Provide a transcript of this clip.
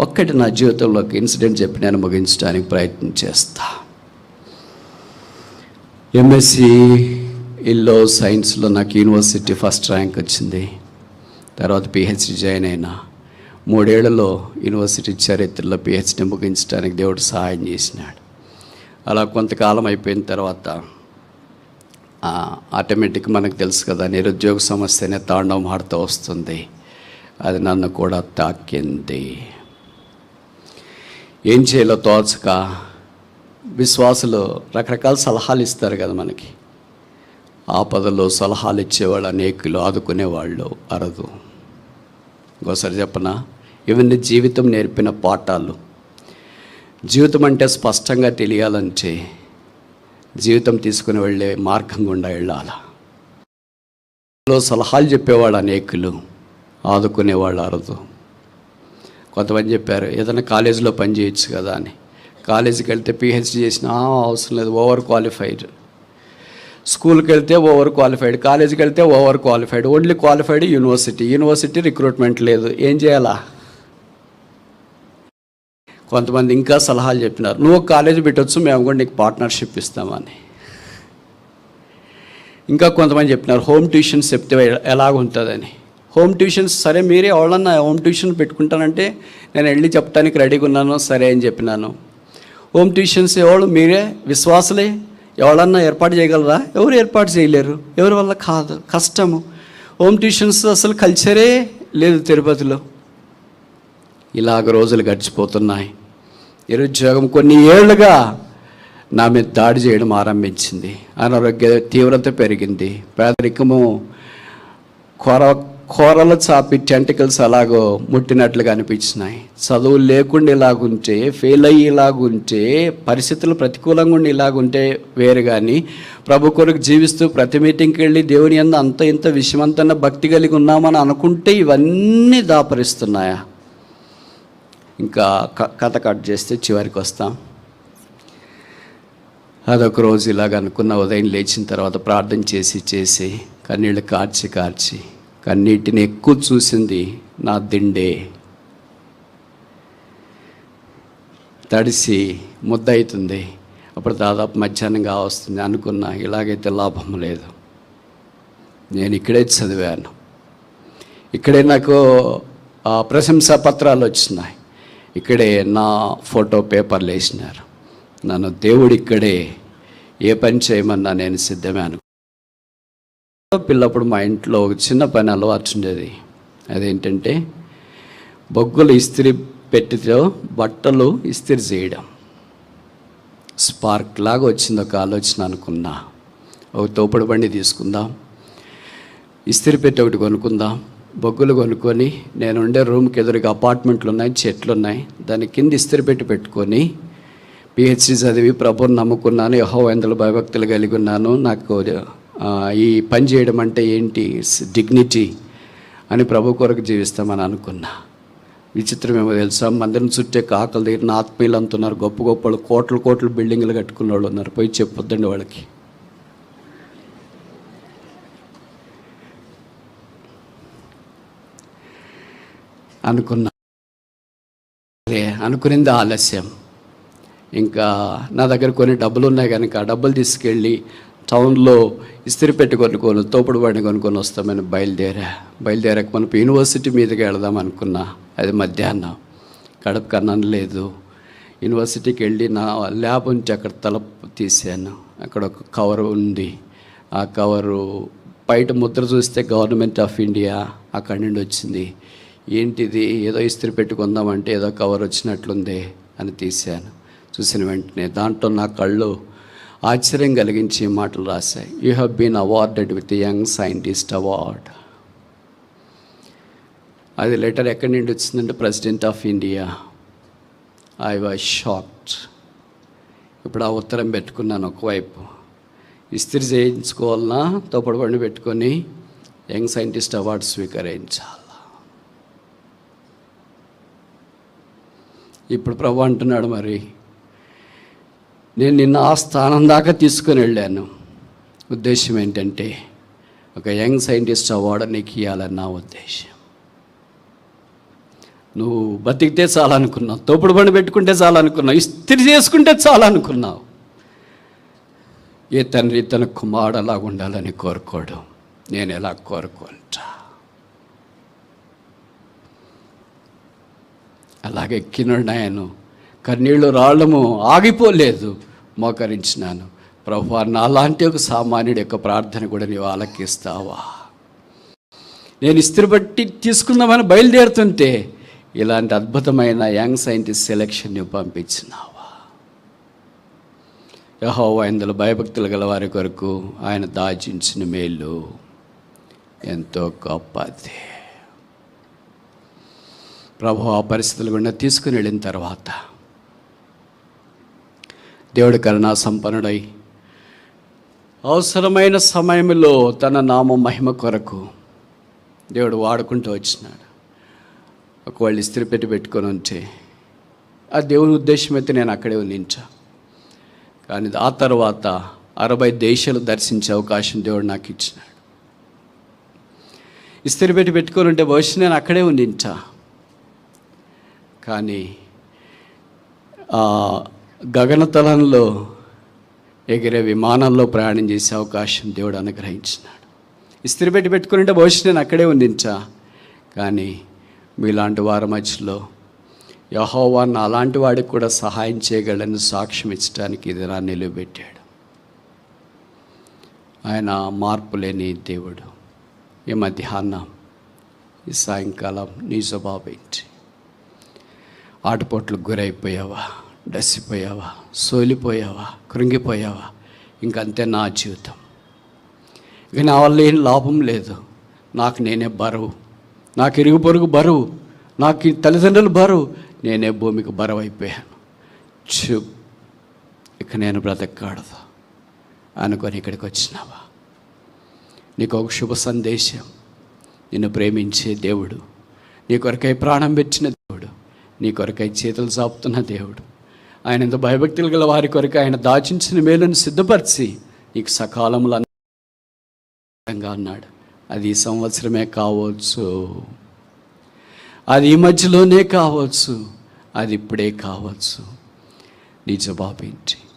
ఒక్కటి నా జీవితంలో ఒక ఇన్సిడెంట్ చెప్పి నేను ముగించడానికి ప్రయత్నం చేస్తా. ఎంఎస్సి ఇల్లో సైన్స్లో నాకు యూనివర్సిటీ ఫస్ట్ ర్యాంక్ వచ్చింది. తర్వాత పిహెచ్డి జాయిన్ అయినా. మూడేళ్ళలో యూనివర్సిటీ చరిత్రలో పిహెచ్డి ముగించడానికి దేవుడు సహాయం చేసినాడు. అలా కొంతకాలం అయిపోయిన తర్వాత ఆటోమేటిక్ మనకు తెలుసు కదా నిరుద్యోగ సమస్యనే తాండవం ఆడుతూ వస్తుంది. అది నన్ను కూడా తాకింది. ఏం చేయాలో తోచక విశ్వాసులు రకరకాల సలహాలు ఇస్తారు కదా మనకి. ఆపదలో సలహాలు ఇచ్చేవాళ్ళు అనేకులు ఆదుకునేవాళ్ళు అరదు. ఇంకోసారి చెప్పనా? ఇవన్నీ జీవితం నేర్పిన పాఠాలు. జీవితం అంటే స్పష్టంగా తెలియాలంటే జీవితం తీసుకుని వెళ్ళే మార్గం గుండా వెళ్ళాల. సలహాలు చెప్పేవాళ్ళు అనేకులు ఆదుకునేవాళ్ళు అరదు. కొంతమంది చెప్పారు ఏదైనా కాలేజీలో పని చేయొచ్చు కదా అని. కాలేజీకి వెళ్తే పిహెచ్డి చేసిన అవసరం లేదు ఓవర్ క్వాలిఫైడ్. స్కూల్కి వెళ్తే ఓవర్ క్వాలిఫైడ్ కాలేజీకి వెళ్తే over qualified only qualified university. University recruitment లేదు. ఏం చేయాలా? కొంతమంది ఇంకా సలహాలు చెప్పినారు నువ్వు కాలేజీ పెట్టొచ్చు మేము కూడా నీకు పార్ట్నర్షిప్ ఇస్తామని. ఇంకా కొంతమంది చెప్పినారు హోమ్ ట్యూషన్స్ చెప్తే ఎలాగుంటుందని. హోమ్ ట్యూషన్స్ సరే మీరే ఎవరన్నా హోమ్ ట్యూషన్ పెట్టుకుంటానంటే నేను వెళ్ళి చెప్పడానికి రెడీగా ఉన్నాను సరే అని చెప్పినాను. హోమ్ ట్యూషన్స్ ఎవరు మీరే? విశ్వాసులే? ఎవరన్నా ఏర్పాటు చేయగలరా? ఎవరు ఏర్పాటు చేయలేరు? ఎవరి వల్ల కాదు? కష్టము. హోమ్ ట్యూషన్స్ అసలు కల్చరే లేదు తిరుపతిలో. ఇలాగ రోజులు గడిచిపోతున్నాయి. నిరుద్యోగం కొన్ని ఏళ్ళుగా నా మీద దాడి చేయడం ఆరంభించింది. అనారోగ్య తీవ్రత పెరిగింది. పేదరికము కొర కూరలు చాపి టెంటికల్స్ అలాగో ముట్టినట్లుగా అనిపించినాయి. చదువు లేకుండా ఇలాగుంటే ఫెయిల్ అయ్యి ఇలాగుంటే పరిస్థితులు ప్రతికూలంగా ఉండి ఇలాగుంటే వేరు కానీ ప్రభు కొరకు జీవిస్తూ ప్రతి మీటింగ్కి వెళ్ళి దేవుని అంద అంత ఇంత విషయమంతన్న భక్తి కలిగి ఉన్నామని అనుకుంటే ఇవన్నీ దాపరిస్తున్నాయా? ఇంకా క- కథ కట్ చేస్తే చివరికి వస్తాం. అదొక రోజు ఇలాగ అనుకున్న ఉదయం లేచిన తర్వాత ప్రార్థన చేసి చేసి కన్నీళ్ళు కార్చి కార్చి కన్నీటిని ఎక్కువ చూసింది నా దిండే. తడిసి ముద్ద అవుతుంది అప్పుడు దాదాపు మధ్యాహ్నం వస్తుంది అనుకున్నా ఇలాగైతే లాభం లేదు. నేను ఇక్కడే చదివాను. ఇక్కడే నాకు ఆ, ప్రశంసా పత్రాలు వచ్చినాయి. ఇక్కడే నా ఫోటో పేపర్లు వేసినారు. నన్ను దేవుడు ఇక్కడే ఏ పని చేయమన్నా నేను సిద్ధమే అను పిల్లప్పుడు మా ఇంట్లో ఒక చిన్న పని అలవాటు ఉండేది. అదేంటంటే బొగ్గులు ఇస్త్రీ పెట్టితో బట్టలు ఇస్త్రీ చేయడం. స్పార్క్ లాగా వచ్చింది ఒక ఆలోచన అనుకున్నా. ఒక తోపుడు బండి తీసుకుందాం. ఇస్త్రీ పెట్టి ఒకటి కొనుక్కుందాం. బొగ్గులు కొనుక్కొని నేను ఉండే రూమ్కి ఎదురుగా అపార్ట్మెంట్లు ఉన్నాయి చెట్లు ఉన్నాయి. దాని కింద ఇస్త్రీ పెట్టి పెట్టుకొని పిహెచ్డి చదివి ప్రభుని నమ్ముకున్నాను యహో ఎందలు భయభక్తులు కలిగి ఉన్నాను. నాకు ఈ పని చేయడం అంటే ఏంటి? డిగ్నిటీ అని ప్రభు కొరకు జీవిస్తామని అనుకున్నా. విచిత్రం ఏమో తెలుసా? మందిరం చుట్టే కాకలు దగ్గర ఆత్మీయులు అంటున్నారు. గొప్ప గొప్ప వాళ్ళు కోట్ల కోట్లు బిల్డింగ్లు కట్టుకున్న వాళ్ళు ఉన్నారు. పోయి చెప్పొద్దండి వాళ్ళకి. అనుకున్నా. అనుకునింది ఆలస్యం. ఇంకా నా దగ్గర కొన్ని డబ్బులు ఉన్నాయి కనుక ఆ డబ్బులు తీసుకెళ్ళి టౌన్లో ఇస్త్రీ పెట్టి కొనుక్కొని తోపుడు బండి కొనుక్కొని వస్తామని బయలుదేరా. బయలుదేరాక మనం యూనివర్సిటీ మీదకి వెళదాం అనుకున్నా. అది మధ్యాహ్నం. కడుపు కన్నం లేదు. యూనివర్సిటీకి వెళ్ళి నా ల్యాబ్ నుంచి అక్కడ తలపు తీశాను. అక్కడ ఒక కవర్ ఉంది. ఆ కవరు బయట ముద్ర చూస్తే గవర్నమెంట్ ఆఫ్ ఇండియా అక్కడి నుండి వచ్చింది. ఏంటిది? ఏదో ఇస్త్రీ పెట్టుకుందామంటే ఏదో కవర్ వచ్చినట్లుంది అని తీశాను. చూసిన వెంటనే దాంట్లో నా కళ్ళు ఆశ్చర్యం కలిగించి మాటలు రాశాయి. You have been awarded with young scientist award అది లెటర్ ఎక్కడి నుండి వచ్చిందంటే president of India. I was shocked ఇప్పుడు ఆ ఉత్తరం పెట్టుకున్నాను ఒకవైపు. ఇస్త్రీ చేయించుకోవాలన్నా తోపడి పండు పెట్టుకొని యంగ్ సైంటిస్ట్ అవార్డు స్వీకరించాలి? ఇప్పుడు ప్రభు అంటున్నాడు మరి నేను నిన్న ఆ స్థానం దాకా తీసుకుని వెళ్ళాను. ఉద్దేశం ఏంటంటే ఒక యంగ్ సైంటిస్ట్ అవార్డు నీకు ఇవ్వాలని నా ఉద్దేశం. నువ్వు బతికితే చాలనుకున్నావు తోపుడు బండి పెట్టుకుంటే చాలనుకున్నావు ఇస్త్రీ చేసుకుంటే చాలనుకున్నావు. ఏ తండ్రి తన కుమారుడు అలా ఉండాలని కోరుకోడు నేను ఎలా కోరుకుంటా? అలాగే ఎక్కినాడు నేను కన్నీళ్ళు రాళ్ళము ఆగిపోలేదు. మోకరించినాను. ప్రభు నాలాంటి ఒక సామాన్యుడి యొక్క ప్రార్థన కూడా నీవు ఆలకిస్తావా? నేను ఇస్త్రిబట్టి తీసుకుందామని బయలుదేరుతుంటే ఇలాంటి అద్భుతమైన యంగ్ సైంటిస్ట్ సెలెక్షన్ నువ్వు పంపించినావా? యహోవా ఇందులో భయభక్తులు గల వారి కొరకు ఆయన దాచించిన మేలు ఎంతో గొప్పది. ప్రభు ఆ పరిస్థితులు గుండా తీసుకుని వెళ్ళిన తర్వాత దేవుడి కరుణా సంపన్నుడై. అవసరమైన సమయంలో తన నామ మహిమ కొరకు దేవుడు వాడుకుంటూ వచ్చినాడు. ఒకవేళ ఇస్త్రీ పెట్టి పెట్టుకొని ఉంటే ఆ దేవుని ఉద్దేశం అయితే నేను అక్కడే ఉండించా. కానీ ఆ తర్వాత అరవై దేశాలు దర్శించే అవకాశం దేవుడు నాకు ఇచ్చినాడు. ఇస్త్రీ పెట్టి పెట్టుకొని ఉంటే భవిష్యత్ నేను అక్కడే ఉండించా. కానీ గగనతలంలో ఎగిరే విమానంలో ప్రయాణం చేసే అవకాశం దేవుడు అనుగ్రహించినాడు. ఇస్త్రీ పెట్టి పెట్టుకుంటే భవిష్యత్ నేను అక్కడే ఉండించా? కానీ మీలాంటి వారి మధ్యలో యహోవాన్ని అలాంటి వాడికి కూడా సహాయం చేయగలని సాక్ష్యం ఇచ్చడానికి ఇది నా నిలువబెట్టాడు. ఆయన మార్పు లేని దేవుడు. ఈ మధ్యాహ్నం ఈ సాయంకాలం నీ స్వభావం ఏంటి ఆటపోట్లకు గురైపోయావా? డసిపోయావా? సోలిపోయావా? కృంగిపోయావా? ఇంకంతే నా జీవితం. ఇక నా వల్ల ఏం లాభం లేదు. నాకు నేనే బరువు. నాకు ఇరుగు పొరుగు బరువు. నాకు తల్లిదండ్రులు బరువు. నేనే భూమికి బరువు అయిపోయాను చూ ఇక నేను బ్రతకూడదు అనుకొని ఇక్కడికి వచ్చినావా? నీకు ఒక శుభ సందేశం. నిన్ను ప్రేమించే దేవుడు. నీ కొరకై ప్రాణం పెట్టిన దేవుడు. నీ కొరకై చేతులు చాపుతున్న దేవుడు. ఆయన ఎంత భయభక్తులు గల వారి కొరకు ఆయన దాచించిన మేలును సిద్ధపరిచి నీకు సకాలంలో అందంగా అన్నాడు. అది ఈ సంవత్సరమే కావచ్చు. అది ఈ మధ్యలోనే కావచ్చు. అది ఇప్పుడే కావచ్చు. నీ జవాబేంటి